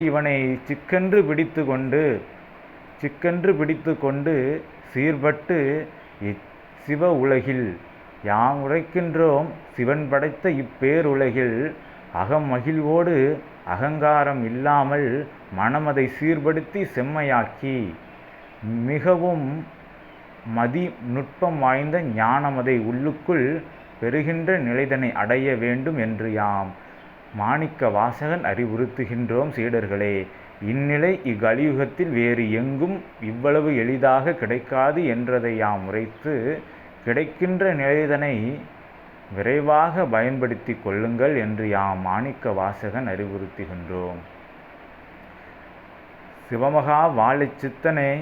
இவனை சிக்கென்று பிடித்து கொண்டு சிக்கென்று பிடித்து கொண்டு சீர்பட்டு இச்சிவ உலகில் யாம் உரைக்கின்றோம். சிவன் படைத்த இப்பேருலகில் மகிழ்வோடு அகங்காரம் இல்லாமல் மனமதை சீர்படுத்தி செம்மையாக்கி மிகவும் மதி நுட்பம் வாய்ந்த ஞானமதை உள்ளுக்குள் பெறுகின்ற நிலைதனை அடைய வேண்டும் என்று யாம் மாணிக்க வாசகன் அறிவுறுத்துகின்றோம் சீடர்களே. இந்நிலை இக்கலியுகத்தில் வேறு எங்கும் இவ்வளவு எளிதாக கிடைக்காது என்றதை யாம் உரைத்து கிடைக்கின்ற நிலைதனை விரைவாக பயன்படுத்தி கொள்ளுங்கள் என்று யாம் மாணிக்க வாசகன் அறிவுறுத்துகின்றோம். சிவமகா வாழைச் சித்தனே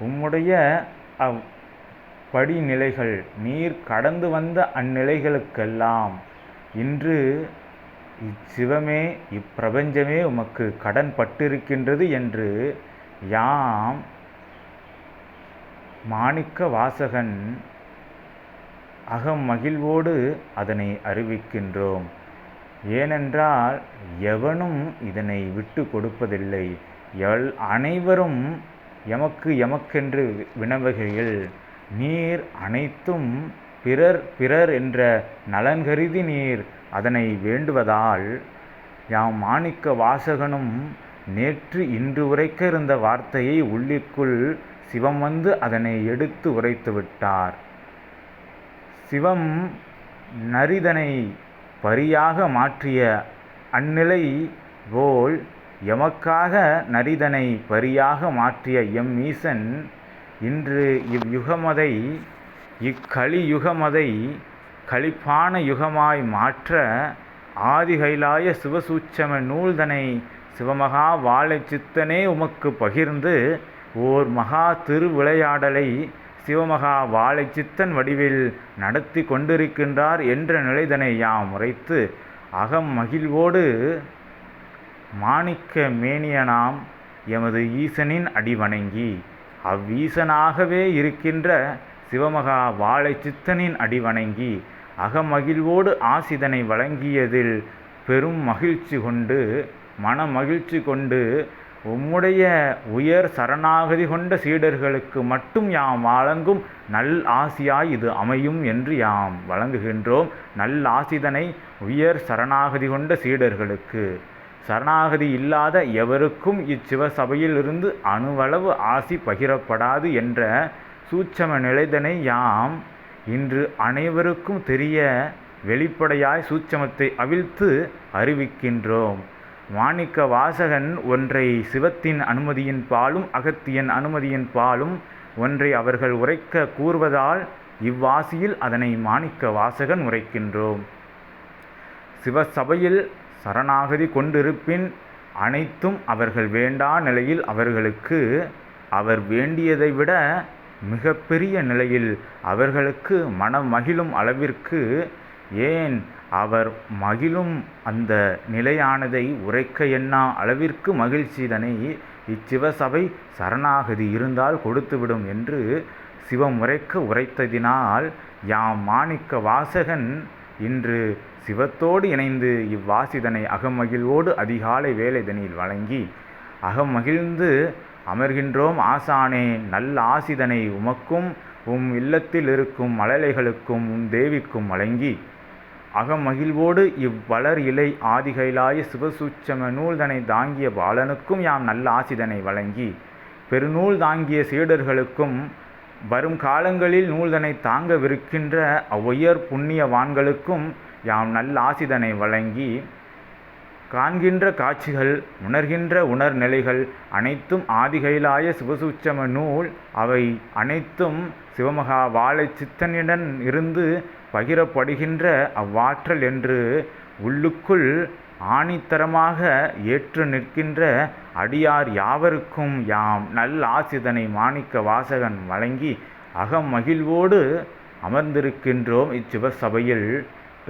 உம்முடைய அவ் படிநிலைகள் நீர் கடந்து வந்த அந்நிலைகளுக்கெல்லாம் இன்று இச்சிவமே இப்பிரபஞ்சமே உமக்கு கடன் பட்டிருக்கின்றது என்று யாம் மாணிக்க வாசகன் அகம் மகிழ்வோடு அதனை அறிவிக்கின்றோம். ஏனென்றால் எவனும் இதனை விட்டு கொடுப்பதில்லை. எல் அனைவரும் எமக்கு எமக்கென்று வினவுகையில் நீர் அனைத்தும் பிறர் பிறர் என்ற நலன் கருதி நீர் அதனை வேண்டுவதால் யாம் மாணிக்க வாசகனும் நேற்று இன்று உரைக்க இருந்த வார்த்தையை உள்ளிற்குள் சிவம் வந்து அதனை எடுத்து உரைத்து விட்டார். சிவம் நரிதனை பரியாக மாற்றிய அந்நிலை போல் எமக்காக நரிதனை பரியாக மாற்றிய எம் ஈசன் இன்று இவ்யுகமதை இக்கலியுகமதை களிப்பான யுகமாய் மாற்ற ஆதிகைலாய சிவசூட்சம நூல்தனை சிவமகா வாழை சித்தனே உமக்கு பகிர்ந்து ஓர் மகா திருவிளையாடலை சிவமகா வாழை சித்தன் வடிவில் நடத்தி கொண்டிருக்கின்றார் என்ற நிலைதனை யாம் உரைத்து அகம் மகிழ்வோடு மாணிக்க மேனியனாம் எமது ஈசனின் அடி வணங்கி அவ்வீசனாகவே இருக்கின்ற சிவமகா வாழை சித்தனின் அடி வணங்கி அகமகிழ்வோடு ஆசிதனை வழங்கியதில் பெரும் மகிழ்ச்சி கொண்டு மன மகிழ்ச்சி கொண்டு உம்முடைய உயர் சரணாகதி கொண்ட சீடர்களுக்கு மட்டும் யாம் வழங்கும் நல் ஆசியாய் இது அமையும் என்று யாம் வழங்குகின்றோம். நல் ஆசிதனை உயர் சரணாகதி கொண்ட சீடர்களுக்கு. சரணாகதி இல்லாத எவருக்கும் இச்சிவ சபையிலிருந்து அணுவளவு ஆசி பகிரப்படாது என்ற சூட்சம நிலைதனை யாம்? இன்று அனைவருக்கும் தெரிய வெளிப்படையாய் சூட்சமத்தை அவிழ்த்து அறிவிக்கின்றோம். மாணிக்க வாசகன் ஒன்றை சிவத்தின் அனுமதியின் பாலும் அகத்தியன் அனுமதியின் பாலும் ஒன்றை அவர்கள் உரைக்க கூறுவதால் இவ்வாசியில் அதனை மாணிக்க வாசகன் உரைக்கின்றோம். சிவசபையில் சரணாகதி கொண்டிருப்பின் அனைத்தும் அவர்கள் வேண்டா நிலையில் அவர்களுக்கு அவர் வேண்டியதை விட மிகப்பெரிய நிலையில் அவர்களுக்கு மனம் மகிழும் அளவிற்கு ஏன் அவர் மகிழும் அந்த நிலையானதை உரைக்க எண்ணா அளவிற்கு மகிழ்ச்சிதனை இச்சிவசபை சரணாகதி இருந்தால் கொடுத்துவிடும் என்று சிவம் உரைக்க உரைத்ததினால் யாம் மாணிக்க வாசகன் இன்று சிவத்தோடு இணைந்து இவ்வாசிதனை அகமகிழ்வோடு அதிகாலை வேலைதனில் வழங்கி அகமகிழ்ந்து அமர்கின்றோம். ஆசானே நல்ல ஆசிதனை உமக்கும் உம் இல்லத்தில் இருக்கும் மழலைகளுக்கும் உம் தேவிக்கும் வழங்கி அகமகிழ்வோடு இவ்வளர் இலை ஆதிகைலாய சிவசூட்சம நூல்தனை தாங்கிய பாலனுக்கும் யாம் நல்ல ஆசிதனை வழங்கி பெருநூல் தாங்கிய சீடர்களுக்கும் வரும் காலங்களில் நூல்தனை தாங்கவிருக்கின்ற அவ்வுயர் புண்ணியவான்களுக்கும் யாம் நல்ல ஆசிதனை வழங்கி காண்கின்ற காட்சிகள் உணர்கின்ற உணர்நிலைகள் அனைத்தும் ஆதிகைலாய சிவசூச்சம நூல். அவை அனைத்தும் சிவமகா வாழை சித்தனிடம் இருந்து பகிரப்படுகின்ற அவ்வாற்றல் என்று உள்ளுக்குள் ஆணித்தரமாக ஏற்று நிற்கின்ற அடியார் யாவருக்கும் யாம் நல் ஆசிதனை மாணிக்க வாசகன் வழங்கி அகம் மகிழ்வோடு அமர்ந்திருக்கின்றோம் இச்சிவசபையில்.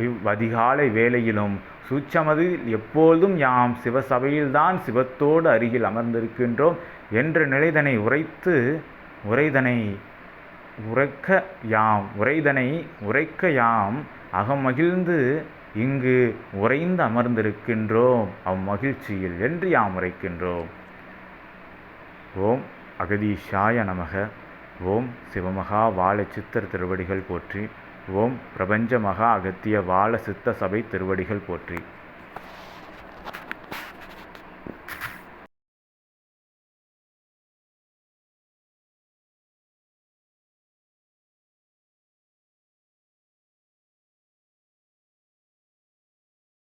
இவ்வதிகாலை வேளையிலும் சூட்சமதில் எப்போதும் யாம் சிவசபையில்தான் சிவத்தோடு அருகில் அமர்ந்திருக்கின்றோம் என்ற நிலைதனை உரைத்து உரைதனை உரைக்க யாம் உரைதனை உரைக்க யாம் அகமகிழ்ந்து இங்கு உறைந்து அமர்ந்திருக்கின்றோம். அம்மகிழ்ச்சியில் என்று யாம் உரைக்கின்றோம். ஓம் அகதீஷாய நமக. ஓம் சிவமகா வாழ சித்தர் திருவடிகள் போற்றி. ஓம் பிரபஞ்ச மகா அகத்திய வாழ சித்த சபை திருவடிகள் போற்றி.